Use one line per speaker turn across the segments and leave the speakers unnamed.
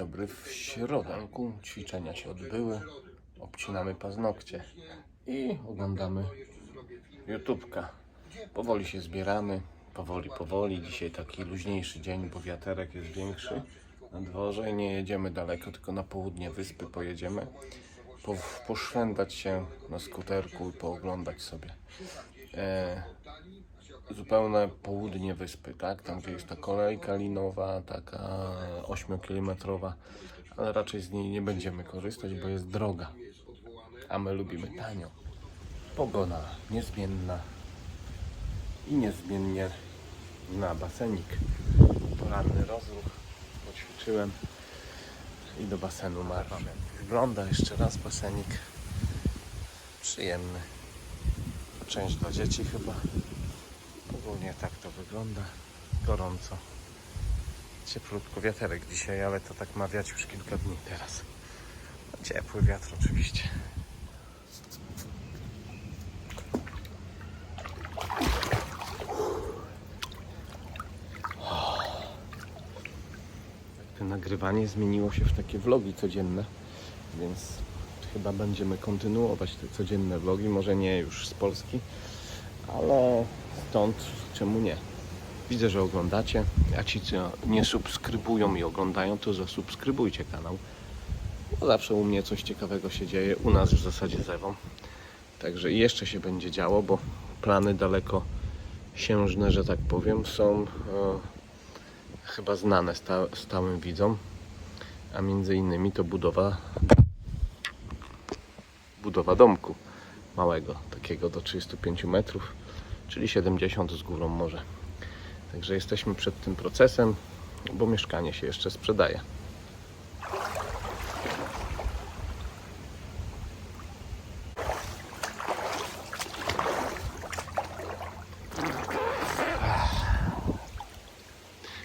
dobry. W środanku ćwiczenia się odbyły. Obcinamy paznokcie i oglądamy YouTubka. Powoli się zbieramy. Powoli, powoli. Dzisiaj taki luźniejszy dzień, bo wiaterek jest większy na dworze. Nie jedziemy daleko, tylko na południe wyspy pojedziemy. Po, poszwędać się na skuterku i pooglądać sobie. E, zupełne południe wyspy, tak? Tam gdzie jest ta kolejka linowa, taka 8-kilometrowa, ale raczej z niej nie będziemy korzystać, bo jest droga. A my lubimy tanio. Pogoda niezmienna i niezmiennie na basenik. Poranny rozruch, poćwiczyłem i do basenu marłem. Wygląda jeszcze raz basenik. Przyjemny. Część dla dzieci chyba. Ogólnie tak to wygląda. Gorąco. Cieplutko wiaterek dzisiaj, ale to tak ma wiać już kilka dni teraz. No, ciepły wiatr oczywiście. To nagrywanie zmieniło się w takie vlogi codzienne, więc chyba będziemy kontynuować te codzienne vlogi. Może nie już z Polski, ale stąd czemu nie? Widzę, że oglądacie, a ci, co nie subskrybują i oglądają, to zasubskrybujcie kanał. Bo zawsze u mnie coś ciekawego się dzieje, u nas w zasadzie zewą. Także jeszcze się będzie działo, bo plany daleko siężne, że tak powiem, są e, chyba znane sta, stałym widzom. A między innymi to budowa budowa domku małego, takiego do 35 metrów, czyli 70 z górą może. Także jesteśmy przed tym procesem, bo mieszkanie się jeszcze sprzedaje.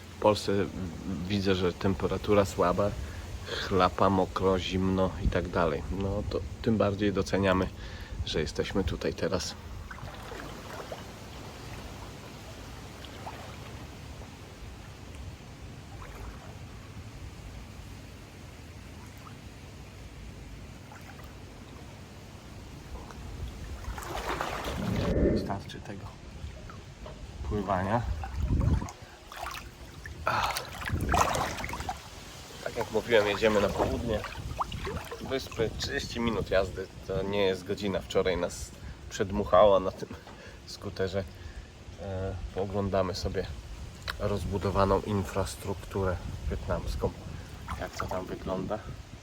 W Polsce widzę, że temperatura słaba, chlapa, mokro, zimno i tak dalej. No to tym bardziej doceniamy, że jesteśmy tutaj teraz. Starczy tego pływania. Tak jak mówiłem, jedziemy na południe wyspy. 30 minut jazdy to nie jest godzina. Wczoraj nas przedmuchało na tym skuterze. E, sobie rozbudowaną infrastrukturę wietnamską. Jak to tam wygląda.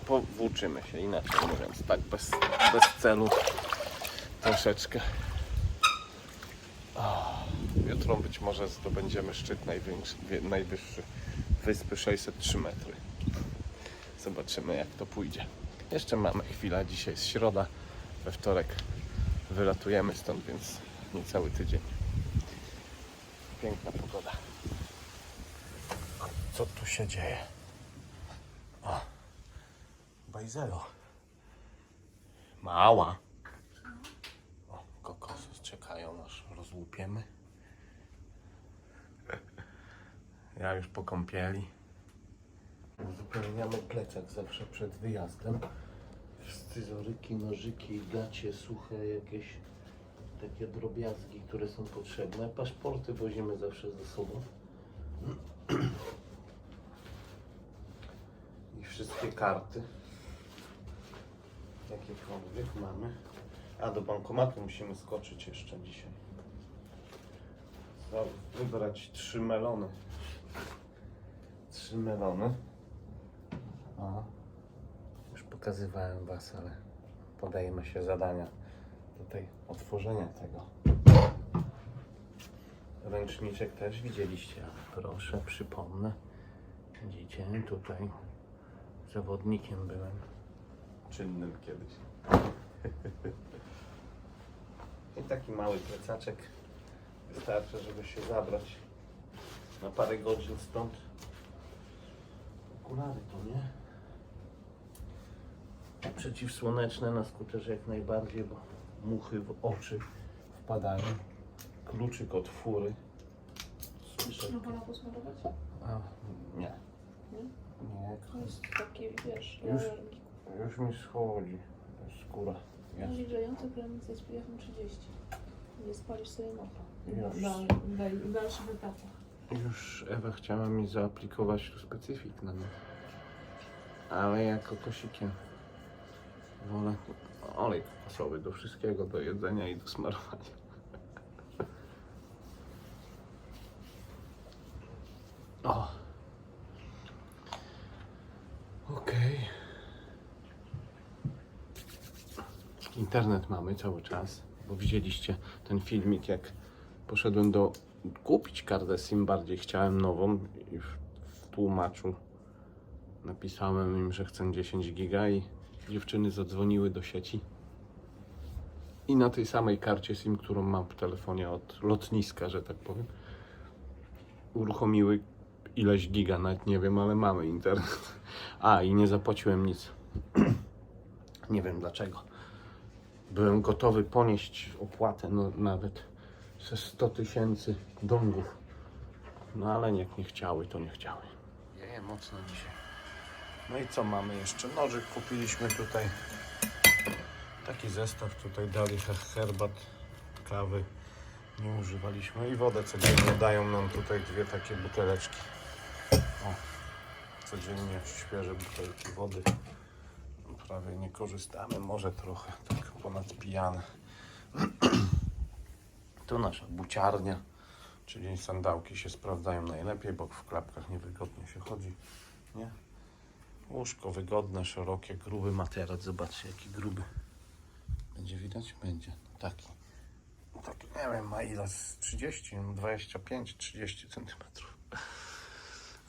Powłóczymy się, inaczej mówiąc, tak bez, bez celu troszeczkę. Jutro być może zdobędziemy szczyt najwyższy wyspy 603 metry. Zobaczymy jak to pójdzie. Jeszcze mamy chwilę, dzisiaj jest środa, we wtorek wylatujemy stąd, więc niecały tydzień. Piękna pogoda. Co tu się dzieje? O, bajzelo. Mała. Ja już po kąpieli. Uzupełniamy plecak zawsze przed wyjazdem. Scyzoryki, nożyki, gacie suche, jakieś takie drobiazgi, które są potrzebne. Paszporty wozimy zawsze ze sobą. I wszystkie karty. Jakiekolwiek mamy. A do bankomatu musimy skoczyć jeszcze dzisiaj. Wybrać trzy melony. Trzy melony. O. Już pokazywałem Was, ale podajemy się zadania tutaj otworzenia tego. Ręczniczek też widzieliście, ale proszę, przypomnę. Widzicie, tutaj zawodnikiem byłem. Czynnym kiedyś. I taki mały plecaczek wystarczy, żeby się zabrać na parę godzin stąd. Okulary to nie? Przeciwsłoneczne na skuterze jak najbardziej, bo muchy w oczy wpadają. Kluczyk od fury. Słyszę.
Można pana posmarować?
A, nie.
Nie?
Nie,
To jest taki, wiesz,
Już? już mi schodzi skóra.
Jest. grzejący granicę z pf 30. Nie spalisz sobie mopa.
Już.
Na, na, na dalszych etapach.
Już Ewa chciała mi zaaplikować tu specyfik na mnie. Ale ja kokosikiem wolę olej kokosowy do wszystkiego, do jedzenia i do smarowania. O. Okej. Internet mamy cały czas, bo widzieliście ten filmik, jak poszedłem do kupić kartę SIM, bardziej chciałem nową i w, w tłumaczu napisałem im, że chcę 10 giga i dziewczyny zadzwoniły do sieci i na tej samej karcie SIM, którą mam w telefonie od lotniska, że tak powiem, uruchomiły ileś giga, nawet nie wiem, ale mamy internet. A, i nie zapłaciłem nic. nie wiem dlaczego. Byłem gotowy ponieść opłatę, no nawet ze 100 tysięcy dongów. No ale jak nie chciały, to nie chciały. Jeje mocno dzisiaj. No i co mamy jeszcze? Nożyk kupiliśmy tutaj. Taki zestaw tutaj dali he- herbat, kawy. Nie używaliśmy i wodę codziennie dają nam tutaj dwie takie buteleczki. O, codziennie świeże butelki wody. Prawie nie korzystamy, może trochę tak ponad pijane. Tu nasza buciarnia, czyli sandałki się sprawdzają najlepiej, bo w klapkach niewygodnie się chodzi. Nie? Łóżko wygodne, szerokie, gruby materac. Zobaczcie jaki gruby. Będzie widać? Będzie. Taki. Taki, nie wiem, ma ile? Z 30, no 25, 30 centymetrów.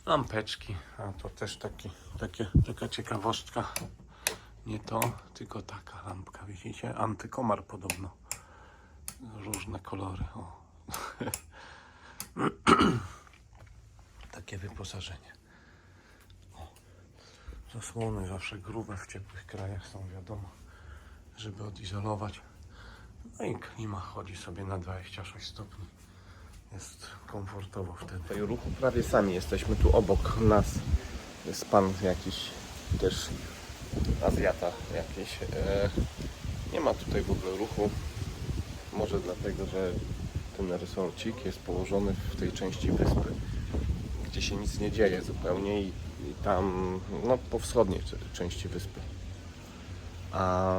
Lampeczki, a to też taki, takie, taka ciekawostka. Nie to, tylko taka lampka, widzicie? Antykomar podobno różne kolory. Takie wyposażenie. O. Zasłony zawsze grube w ciepłych krajach są, wiadomo, żeby odizolować. No i klima chodzi sobie na 26 stopni. Jest komfortowo wtedy. W ruchu prawie sami jesteśmy tu obok nas. Jest pan jakiś też Azjata jakiś. E, nie ma tutaj w ogóle ruchu. Może dlatego, że ten resorcik jest położony w tej części wyspy, gdzie się nic nie dzieje zupełnie i, i tam, no po wschodniej części wyspy. A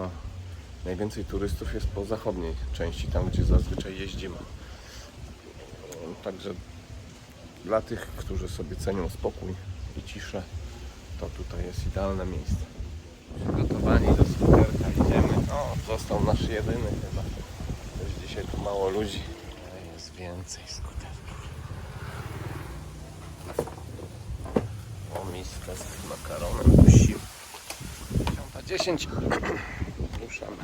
najwięcej turystów jest po zachodniej części, tam gdzie zazwyczaj jeździmy. Także dla tych, którzy sobie cenią spokój i ciszę, to tutaj jest idealne miejsce. Przygotowani do skuterka, idziemy. O, został nasz jedyny chyba. Dzisiaj tu mało ludzi. Ale Jest więcej skuterków. O, miska z makaronem dusił. 10. Ruszamy.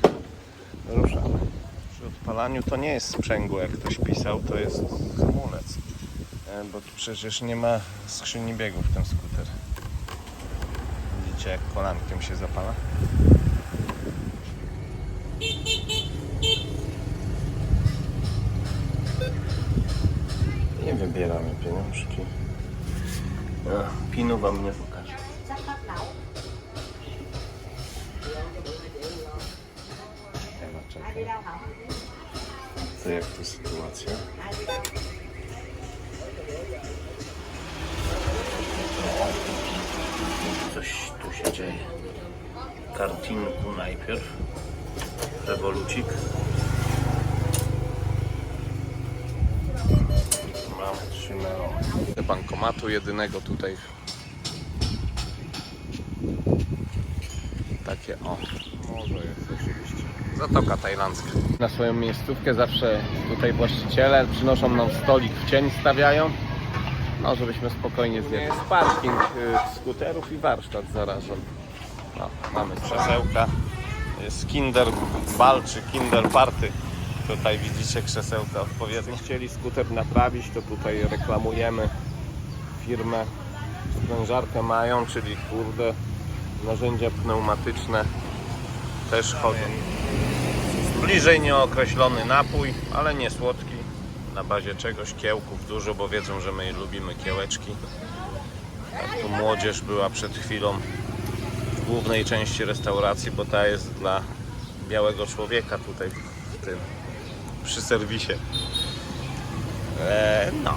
Ruszamy. Przy odpalaniu to nie jest sprzęgło, jak ktoś pisał, to jest hamulec. E, Bo tu przecież nie ma skrzyni biegów ten skuter. Widzicie jak kolankiem się zapala? Nie wybieramy pieniążki. Pinu wam nie pokażę. To jak to sytuacja? Coś tu się dzieje. Kartinku najpierw. Rewolucik. Trzymał. Bankomatu jedynego tutaj. Takie o. Może jest oczywiście. Zatoka tajlandzka. Na swoją miejscówkę zawsze tutaj właściciele przynoszą nam stolik w cień, stawiają. No, żebyśmy spokojnie zjedli. Jest parking y, skuterów i warsztat zarazem. No, mamy krzesełka. Jest Kinder Bal czy Kinder Party. Tutaj widzicie krzesełka odpowiednie. Chcieli skuter naprawić, to tutaj reklamujemy firmę. Sprężarkę mają, czyli kurde narzędzia pneumatyczne też chodzą. Bliżej nieokreślony napój, ale nie słodki. Na bazie czegoś kiełków dużo, bo wiedzą, że my lubimy kiełeczki. Tak, tu młodzież była przed chwilą w głównej części restauracji, bo ta jest dla białego człowieka tutaj w tym przy serwisie. Eee, no.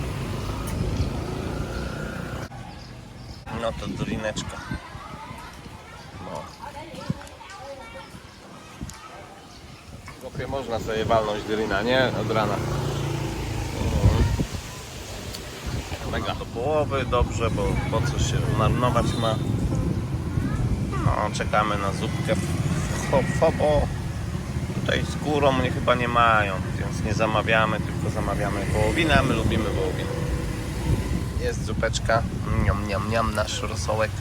No to drineczka. No. Chłopie, można sobie walnąć drina, nie? Od rana. Mhm. Mega do połowy, dobrze, bo po co się marnować ma. No, czekamy na zupkę Hopo. Tutaj z górą mnie chyba nie mają, więc nie zamawiamy, tylko zamawiamy wołowinę, my lubimy wołowinę. Jest zupeczka, niam, niam, niam, nasz rosołek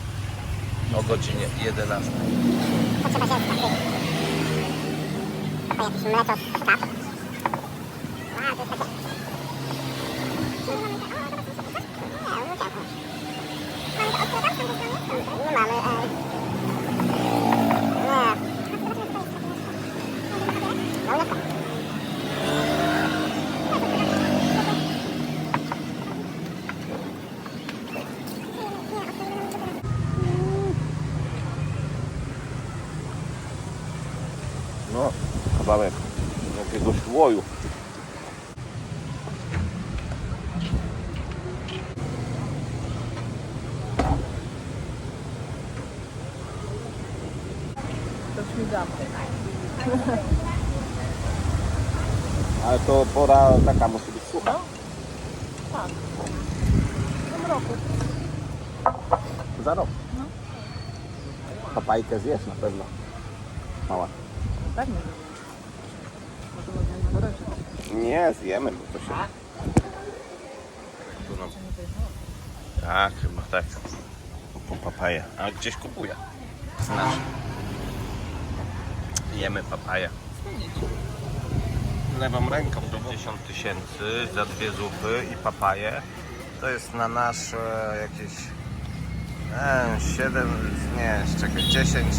o godzinie 11.
Potrzeba jakieś mleko z kap. Wow, to jest takie... Nie mamy, ej. Nie. No, mleko.
No, kawałek jakiegoś łoju.
To śmigamy.
Ale to pora taka musi być sucha.
Tak. W tym roku.
Za rok. Papajkę zjesz na pewno. Mała.
Tak nie wiem. Może możemy woreczek.
Nie, zjemy, bo to się... Tu no. Tak, chyba tak. Po papaję. A gdzieś kupuję. Znasz. Jemy papaję. Lewą ręką do 50 tysięcy za dwie zupy i papaję. To jest na nasze jakieś e, 7, nie, czekaj, 10,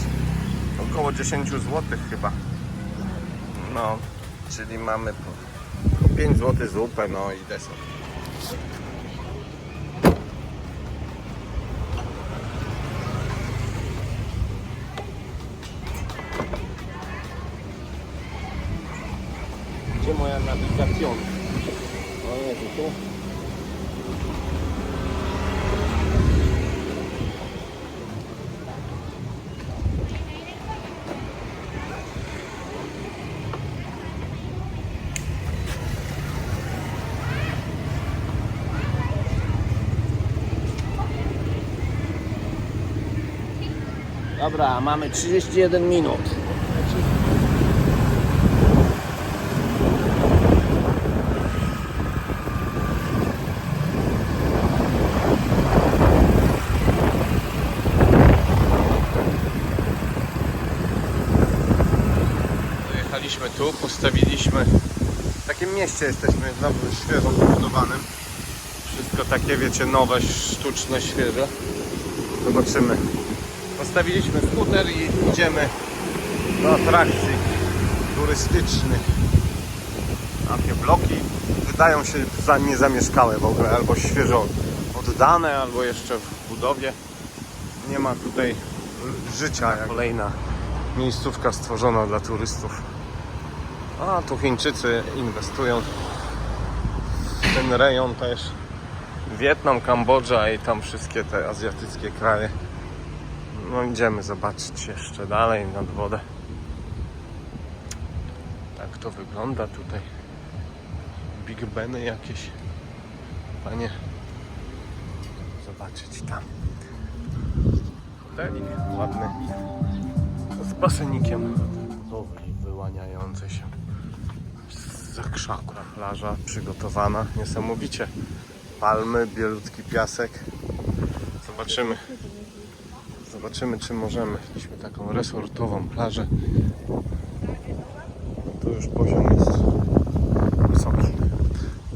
około 10 zł chyba. No, czyli mamy po 5 zł zupę, no i deser. Moja nawigacja? O Jezu, tu. Dobra, mamy 31 minut. Dojechaliśmy tu, postawiliśmy. W takim mieście jesteśmy, znowu świeżo pobudowanym. Wszystko takie, wiecie, nowe, sztuczne, świeże. Zobaczymy. Postawiliśmy skuter i idziemy do atrakcji turystycznych. Takie bloki wydają się za niezamieszkałe w ogóle, albo świeżo oddane, albo jeszcze w budowie. Nie ma tutaj życia. Jak kolejna miejscówka stworzona dla turystów. A tu Chińczycy inwestują w ten rejon też. Wietnam, Kambodża i tam wszystkie te azjatyckie kraje. No idziemy zobaczyć jeszcze dalej nad wodę. Tak to wygląda tutaj. Big Beny jakieś. Panie. Zobaczyć tam. Hotelik ładny. Z basenikiem. Wody wyłaniające się. Z krzaku. Plaża przygotowana. Niesamowicie. Palmy, bielutki piasek. Zobaczymy. Zobaczymy, czy możemy. Mieliśmy taką resortową plażę. Tu już poziom jest wysoki.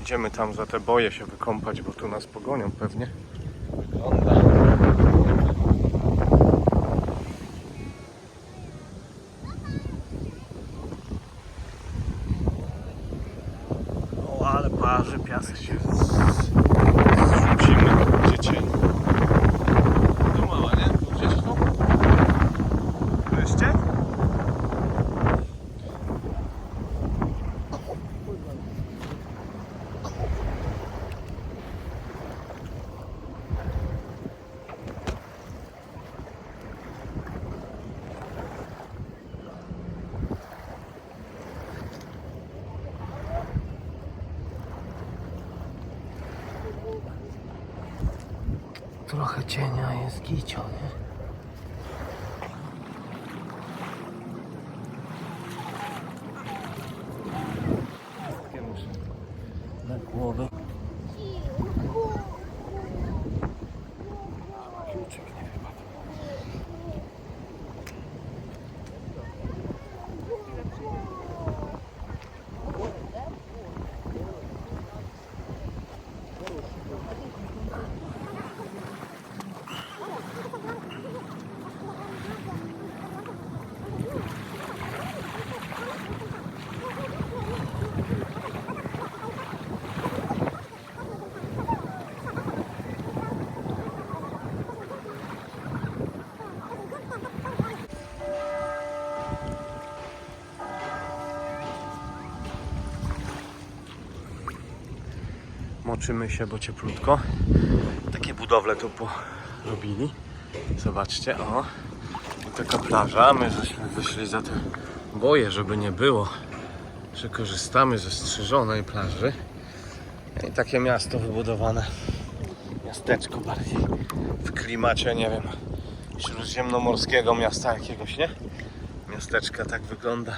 Idziemy tam za te boje się wykąpać, bo tu nas pogonią pewnie. Parzy piasek się z- zrzucimy, będzie cień. cienia jest gicio, nie? Takie muszę na głowę. Kluczyk nie wypadł. Moczymy się, bo cieplutko. Takie budowle tu porobili. Zobaczcie, o. Taka plaża. My żeśmy wyszli za te boje, żeby nie było, że korzystamy ze strzyżonej plaży. I takie miasto wybudowane. Miasteczko bardziej w klimacie, nie wiem, śródziemnomorskiego miasta jakiegoś, nie? Miasteczka tak wygląda.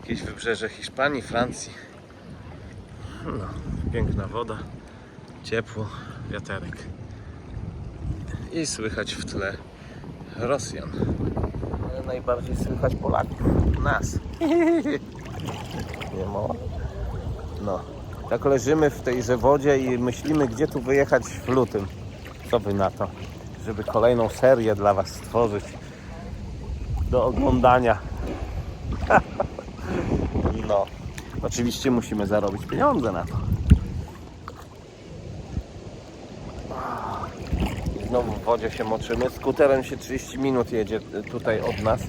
Jakieś wybrzeże Hiszpanii, Francji. No, piękna woda, ciepło, wiaterek. I słychać w tle Rosjan. Ale najbardziej słychać Polaków. Nas. Nie ma. No. Tak leżymy w tejże wodzie i myślimy, gdzie tu wyjechać w lutym. Co wy na to? Żeby kolejną serię dla Was stworzyć do oglądania. No. Oczywiście musimy zarobić pieniądze na to. I Znowu w wodzie się moczymy. Skuterem się 30 minut jedzie tutaj od nas.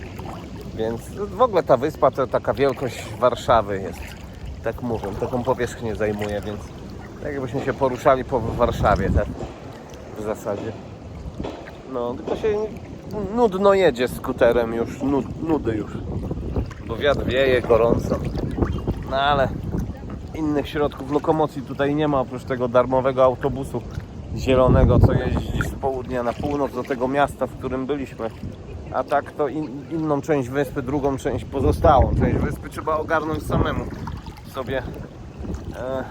Więc w ogóle ta wyspa to taka wielkość Warszawy jest. Tak mówią, taką powierzchnię zajmuje, więc tak jakbyśmy się poruszali po Warszawie tak w zasadzie. No, tylko się nudno jedzie skuterem już, nud, nudy już. Bo wiatr wieje, gorąco. No ale innych środków lokomocji tutaj nie ma oprócz tego darmowego autobusu zielonego, co jeździ z południa na północ do tego miasta, w którym byliśmy. A tak to in, inną część wyspy, drugą część pozostałą. Część wyspy trzeba ogarnąć samemu sobie e,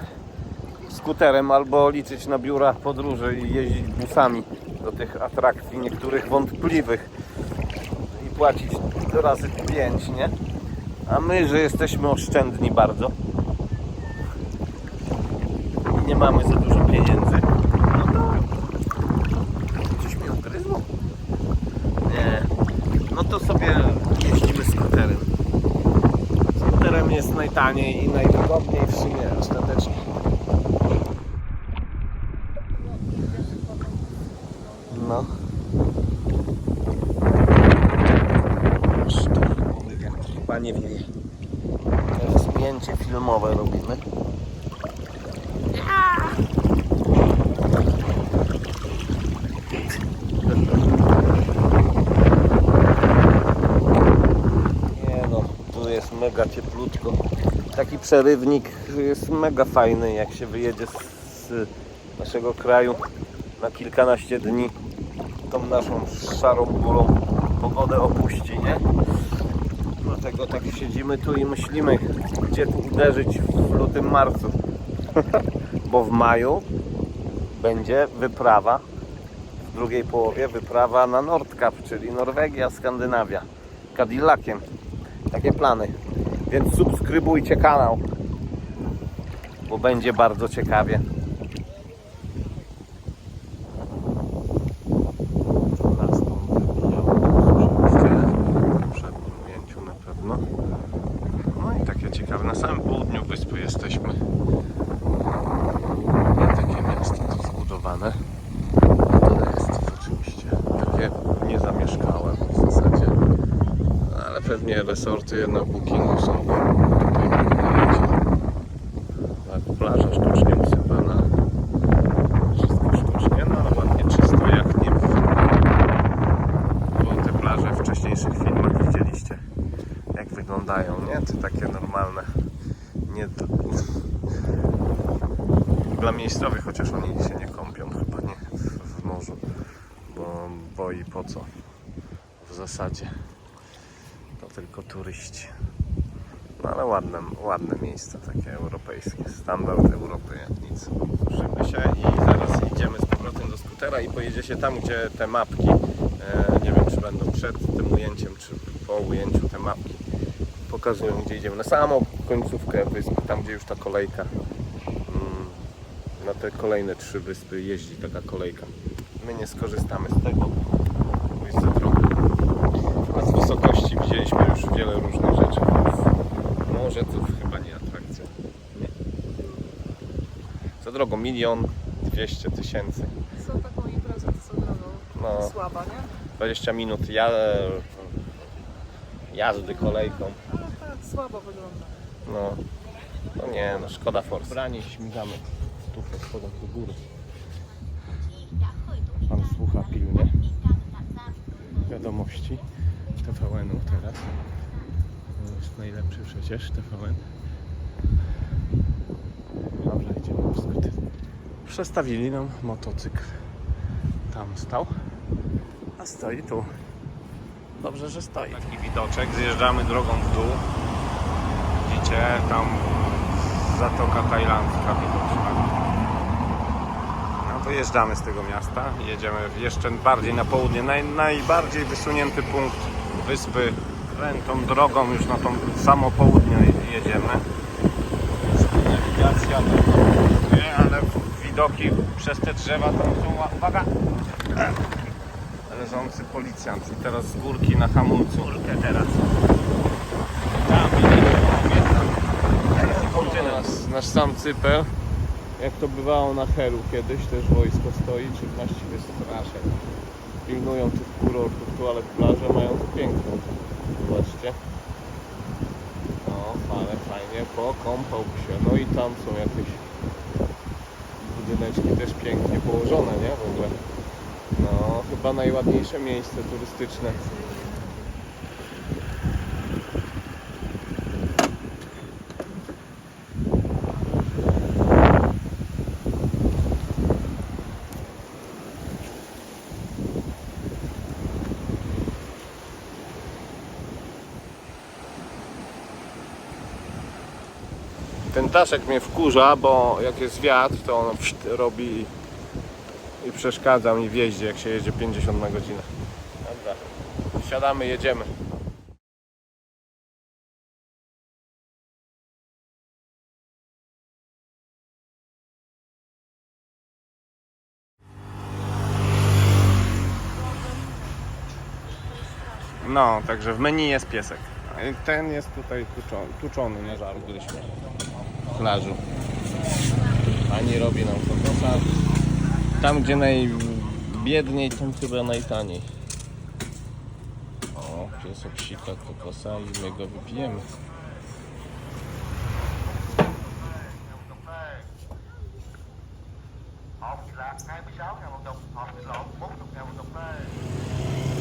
skuterem albo liczyć na biura podróży i jeździć busami do tych atrakcji, niektórych wątpliwych i płacić razy pięć, nie? A my, że jesteśmy oszczędni bardzo i nie mamy za dużo pieniędzy, no to coś mnie ugryzło? Nie. No to sobie jeździmy skuterem. Skuterem jest najtaniej i najwygodniej w sumie ostatecznie. No. Sztormowy wiatr chyba nie wieje. Teraz zdjęcie filmowe robimy. Nie no, tu jest mega cieplutko. Taki przerywnik jest mega fajny, jak się wyjedzie z, naszego kraju na kilkanaście dni. Tą naszą szarą, burą pogodę opuści, nie? Dlatego tak siedzimy tu i myślimy, gdzie uderzyć w lutym, marcu. Bo w maju będzie wyprawa, w drugiej połowie wyprawa na Nordkap, czyli Norwegia, Skandynawia. Cadillaciem. Takie plany. Więc subskrybujcie kanał, bo będzie bardzo ciekawie. No i takie ciekawe. Na samym południu wyspy jesteśmy. I takie miasto tu zbudowane. To jest oczywiście takie niezamieszkałe w zasadzie. Ale pewnie resorty na bookingu są tutaj na Tak, plaża sztucznie usypana. Wszystko sztucznie, no ale ładnie czysto jak nie w... Bo te plaże w wcześniejszych filmach widzieliście jak wyglądają, nie? To takie normalne. Nie... Dla miejscowych, chociaż oni się nie kąpią chyba, nie? W, w morzu. i po co. W zasadzie to tylko turyści. No ale ładne, ładne miejsce, takie europejskie, standard Europy jak nic. Ruszymy się i zaraz idziemy z powrotem do skutera i pojedzie się tam, gdzie te mapki, e, nie wiem czy będą przed tym ujęciem, czy po ujęciu te mapki pokazują, gdzie idziemy. Na samą końcówkę wyspy, tam gdzie już ta kolejka, mm, na te kolejne trzy wyspy jeździ taka kolejka. My nie skorzystamy z tego, bo jest za drogo. A z wysokości widzieliśmy już wiele różnych rzeczy. Może to chyba nie atrakcja. Nie. Za drogo milion dwieście tysięcy.
Co taką imprezę to co drogą?
No.
Słaba, nie?
20 minut ja... jazdy kolejką.
Ale tak słabo wygląda.
No, no nie, no szkoda force. Branie śmigamy tu pod spodem do góry. Pan słucha pilnie wiadomości TVN-u teraz. Jest najlepszy przecież TVN. Dobra, idziemy w skróty. Przestawili nam motocykl. Tam stał, a stoi tu. Dobrze, że stoi. Taki widoczek, zjeżdżamy drogą w dół. Widzicie, tam Zatoka Tajlandzka widoczna. No wyjeżdżamy z tego miasta, jedziemy jeszcze bardziej na południe, naj, najbardziej wysunięty punkt wyspy. Tą drogą już na tą samo południe jedziemy. Nawigacja nie, ale widoki przez te drzewa tam są, uwaga, leżący policjant i teraz z górki na hamulcu. Górkę teraz. Tam, nasz, nasz sam cypel, jak to bywało na Helu kiedyś, też wojsko stoi, czy właściwie straże. Pilnują tych kurortów tu, ale plaże mają piękną. Zobaczcie. No, ale fajnie, pokąpał się. No i tam są jakieś budyneczki też pięknie położone, nie? W ogóle. No, chyba najładniejsze miejsce turystyczne. Ten taszek mnie wkurza, bo jak jest wiatr, to on robi i przeszkadza mi w jeździe, jak się jedzie 50 na godzinę. Dobra, siadamy, jedziemy. No, także w menu jest piesek. Ten jest tutaj tuczony, tuczony na żaru, w plażu. Pani robi nam kokosa. Tam gdzie najbiedniej, tam chyba najtaniej. O, piesek sika kokosa i my go wypijemy.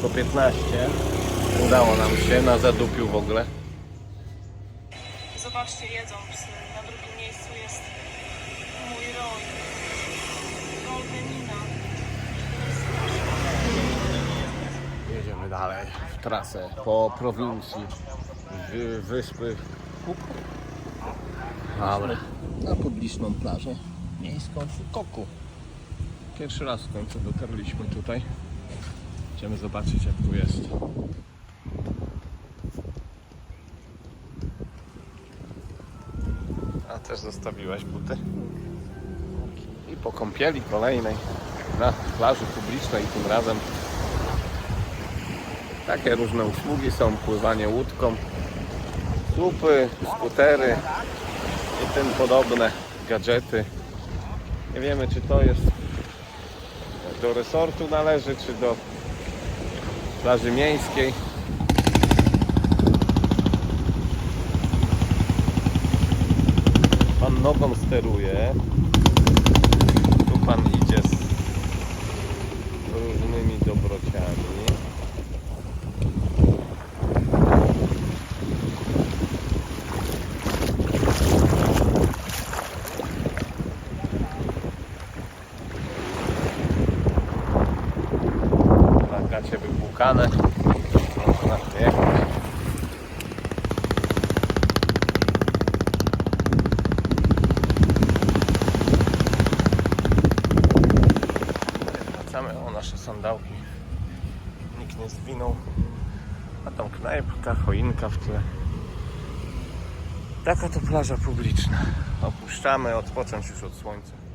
Po 15 udało nam się na zadupiu w ogóle.
Zobaczcie, jedzą psy.
Dalej w trasę po prowincji wy, wyspy Cook. Dobra. Na publiczną plażę miejską w Koku. Pierwszy raz w końcu dotarliśmy tutaj. Idziemy zobaczyć jak tu jest. A też zostawiłaś buty. I po kąpieli kolejnej na plaży publicznej tym razem takie różne usługi są, pływanie łódką, słupy, skutery i tym podobne gadżety. Nie wiemy czy to jest do resortu należy, czy do plaży miejskiej. Pan nogą steruje. Tu pan idzie z różnymi dobrociami. szukane. Wracamy o nasze sandałki. Nikt nie zwinął. A tam knajpka, choinka w tle. Taka to plaża publiczna. Opuszczamy, odpocząć już od słońca.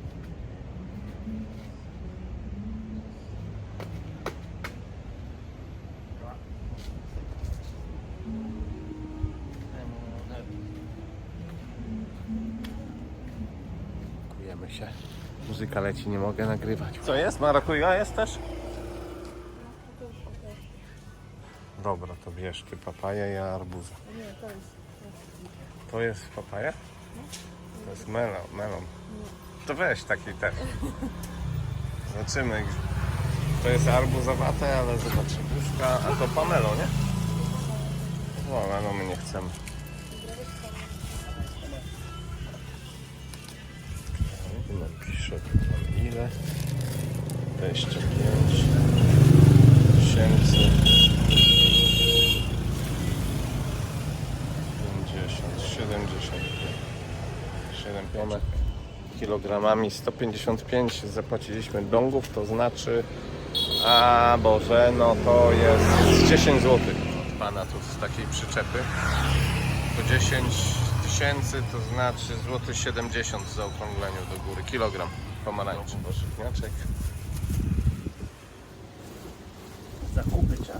Muzyka leci, nie mogę nagrywać. Co jest? Marakuja jest też? Dobra, to bierz ty papaję, ja arbuza.
Nie, to jest.
To jest papaja? To jest melon. melon. To weź taki też. Zobaczymy. To jest arbuzowate, ale zobaczymy. A to pamelo, nie? No, ale my nie chcemy. Napiszę tam ile. 25 tysięcy. 50, 70, 7 kilogramami 155 zapłaciliśmy dongów, to znaczy a Boże, no to jest 10 zł od pana tu z takiej przyczepy to 10 tysięcy to znaczy złoty 70 w zaokrągleniu do góry kilogram pomarańczy bożywniaczek
Zakupy trzeba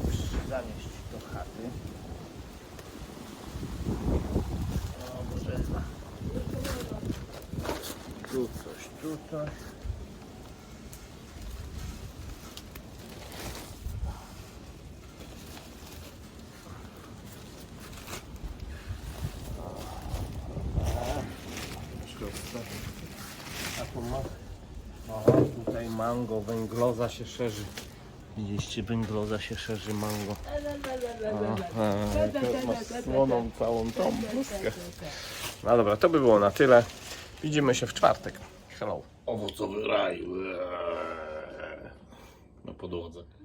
zanieść do chaty. O, może tu coś, tutaj.
a tu ma o, tutaj mango, węgloza się szerzy widzieliście, węgloza się szerzy mango Aha, słoną całą tą bluzkę. No dobra, to by było na tyle. Widzimy się w czwartek. Hello. Owocowy raj. Na podłodze.